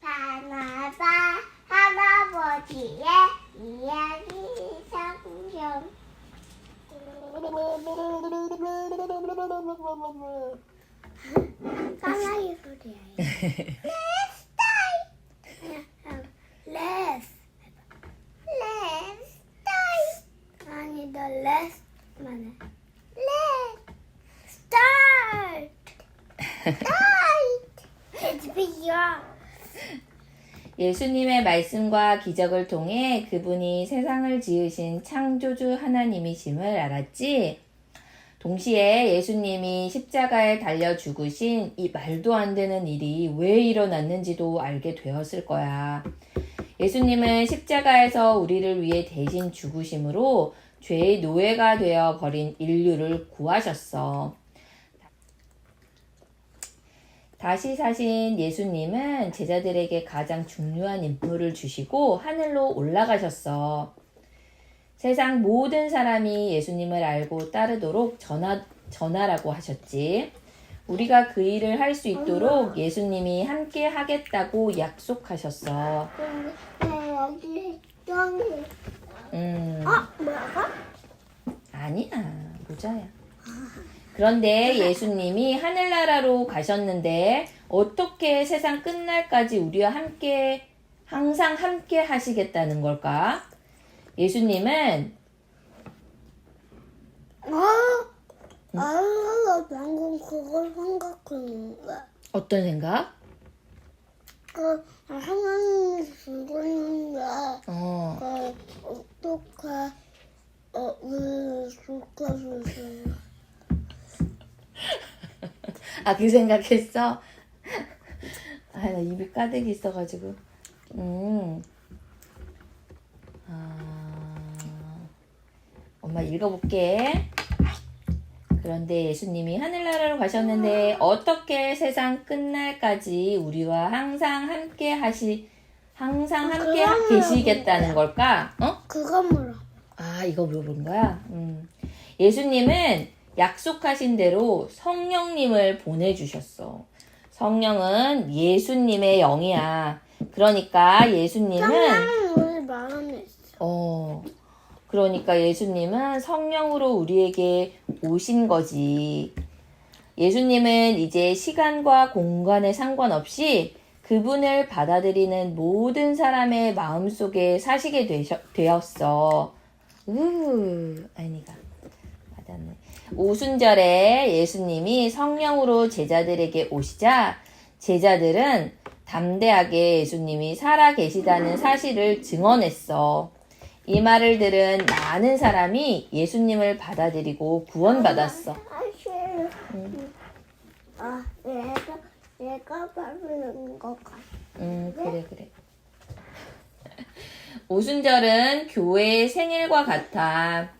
바나바 할아버지의 이야기 성경 까마귀 소리야. 예수님의 말씀과 기적을 통해 그분이 세상을 지으신 창조주 하나님이심을 알았지. 동시에 예수님이 십자가에 달려 죽으신 이 말도 안 되는 일이 왜 일어났는지도 알게 되었을 거야. 예수님은 십자가에서 우리를 위해 대신 죽으심으로 죄의 노예가 되어 버린 인류를 구하셨어. 다시 사신 예수님은 제자들에게 가장 중요한 임무를 주시고 하늘로 올라가셨어. 세상 모든 사람이 예수님을 알고 따르도록 전하, 전하라고 하셨지. 우리가 그 일을 할 수 있도록 예수님이 함께 하겠다고 약속하셨어. 여기 음, 어 뭐라고? 아니야. 모자야. 그런데 예수님이 하늘나라로 가셨는데 어떻게 세상 끝날까지 우리와 함께 항상 함께 하시겠다는 걸까? 예수님은 어? 아, 나 방금 그걸 생각했는데. 어떤 생각? 그 하나님이 죽었는데 어, 그 아, 그 생각했어? 아, 나 입이 가득 있어가지고. 음. 아, 엄마 읽어볼게. 그런데 예수님이 하늘나라로 가셨는데 어떻게 세상 끝날까지 우리와 항상 함께 하시, 항상 함께 그거는 계시겠다는 걸까? 어? 그건 뭐라? 아, 이거 물어본 거야? 음. 예수님은 약속하신 대로 성령님을 보내주셨어. 성령은 예수님의 영이야. 그러니까 예수님은. 어, 그러니까 예수님은 성령으로 우리에게 오신 거지. 예수님은 이제 시간과 공간에 상관없이 그분을 받아들이는 모든 사람의 마음속에 사시게 되셔, 되었어. 우, 아니가. 오순절에 예수님이 성령으로 제자들에게 오시자 제자들은 담대하게 예수님이 살아 계시다는 사실을 증언했어. 이 말을 들은 많은 사람이 예수님을 받아들이고 구원받았어. 아것 같아. 음, 그래, 그래. 오순절은 교회의 생일과 같아.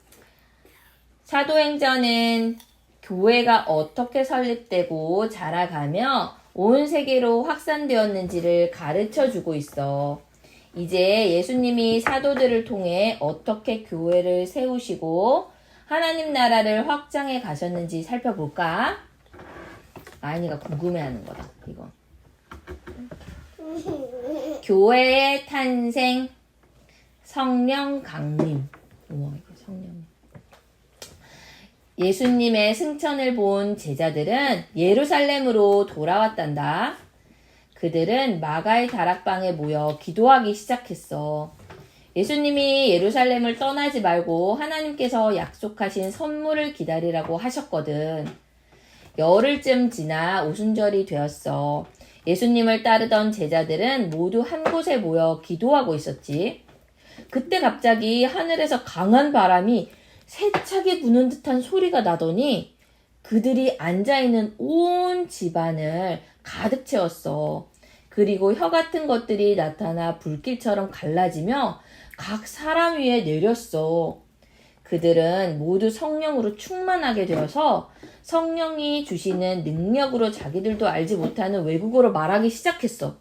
사도행전은 교회가 어떻게 설립되고 자라가며 온 세계로 확산되었는지를 가르쳐 주고 있어. 이제 예수님이 사도들을 통해 어떻게 교회를 세우시고 하나님 나라를 확장해 가셨는지 살펴볼까? 아이니가 궁금해하는 거다, 이거. 교회의 탄생, 성령 강림. 우와. 예수님의 승천을 본 제자들은 예루살렘으로 돌아왔단다. 그들은 마가의 다락방에 모여 기도하기 시작했어. 예수님이 예루살렘을 떠나지 말고 하나님께서 약속하신 선물을 기다리라고 하셨거든. 열흘쯤 지나 오순절이 되었어. 예수님을 따르던 제자들은 모두 한 곳에 모여 기도하고 있었지. 그때 갑자기 하늘에서 강한 바람이 세차게 부는 듯한 소리가 나더니 그들이 앉아있는 온 집안을 가득 채웠어. 그리고 혀 같은 것들이 나타나 불길처럼 갈라지며 각 사람 위에 내렸어. 그들은 모두 성령으로 충만하게 되어서 성령이 주시는 능력으로 자기들도 알지 못하는 외국어로 말하기 시작했어.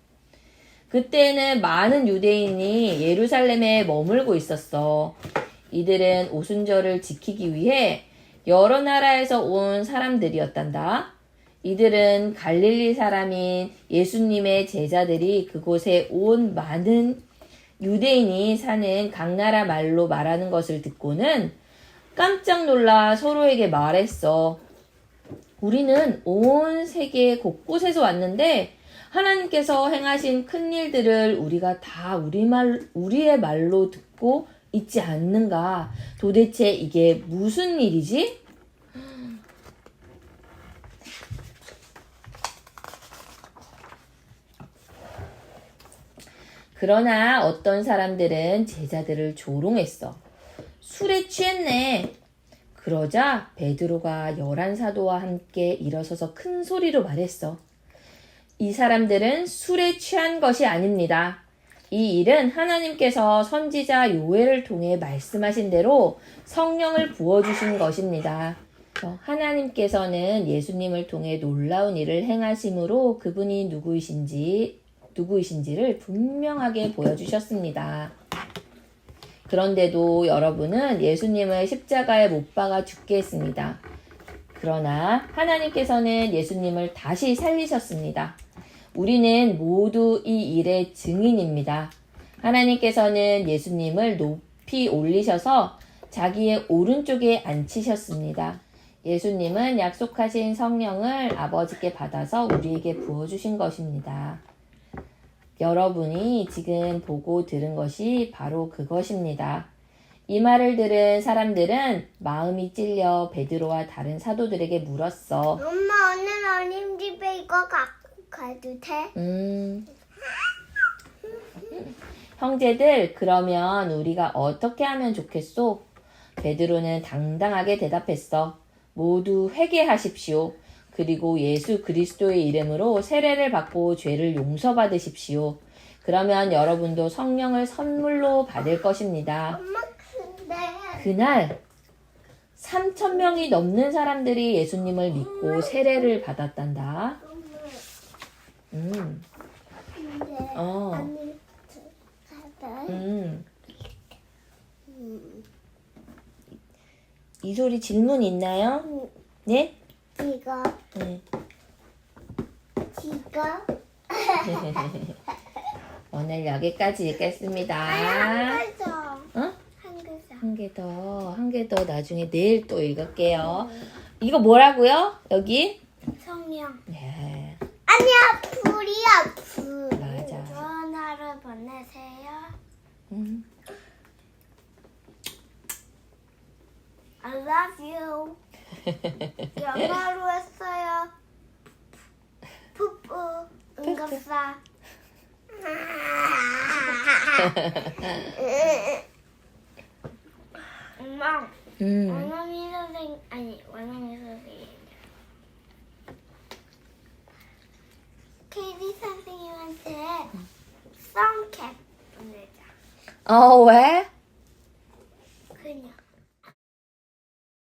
그때는 많은 유대인이 예루살렘에 머물고 있었어. 이들은 오순절을 지키기 위해 여러 나라에서 온 사람들이었단다. 이들은 갈릴리 사람인 예수님의 제자들이 그곳에 온 많은 유대인이 사는 각 나라 말로 말하는 것을 듣고는 깜짝 놀라 서로에게 말했어. 우리는 온 세계 곳곳에서 왔는데 하나님께서 행하신 큰 일들을 우리가 다 우리 말 우리의 말로 듣고 있지 않는가? 도대체 이게 무슨 일이지? 그러나 어떤 사람들은 제자들을 조롱했어. 술에 취했네. 그러자 베드로가 열한 사도와 함께 일어서서 큰 소리로 말했어. 이 사람들은 술에 취한 것이 아닙니다. 이 일은 하나님께서 선지자 요엘을 통해 말씀하신 대로 성령을 부어주신 것입니다. 어, 하나님께서는 예수님을 통해 놀라운 일을 행하심으로 그분이 누구이신지, 누구이신지를 분명하게 보여주셨습니다. 그런데도 여러분은 예수님을 십자가에 못 박아 죽게 했습니다. 그러나 하나님께서는 예수님을 다시 살리셨습니다. 우리는 모두 이 일의 증인입니다. 하나님께서는 예수님을 높이 올리셔서 자기의 오른쪽에 앉히셨습니다. 예수님은 약속하신 성령을 아버지께 받아서 우리에게 부어주신 것입니다. 여러분이 지금 보고 들은 것이 바로 그것입니다. 이 말을 들은 사람들은 마음이 찔려 베드로와 다른 사도들에게 물었어. 엄마 오늘 어린 집에 이거 갖고 가도 돼? 음. 형제들, 그러면 우리가 어떻게 하면 좋겠소? 베드로는 당당하게 대답했어. 모두 회개하십시오. 그리고 예수 그리스도의 이름으로 세례를 받고 죄를 용서받으십시오. 그러면 여러분도 성령을 선물로 받을 것입니다. 엄마 근데 그날 3천 명이 넘는 사람들이 예수님을 믿고 세례를 받았단다. 음, 근데 어, 언니 가다. 음. 이 소리 질문 있나요? 네? 이거 네. 이거 오늘 여기까지 읽겠습니다. 한 글자 어? 한 글자. 한 개 더, 한 개 더 나중에 내일 또 읽을게요. 이거 뭐라고요? 여기? 성령. 네. 아니야 불이야 불. 맞아. 전화를 보내세요. 음. I love you. 영어로 했어요. 푸푸 응급사. 엄마, 음. 원어민 선생 아니 원어민 선생님. 케이디 썬캡 보내자. 어, 왜?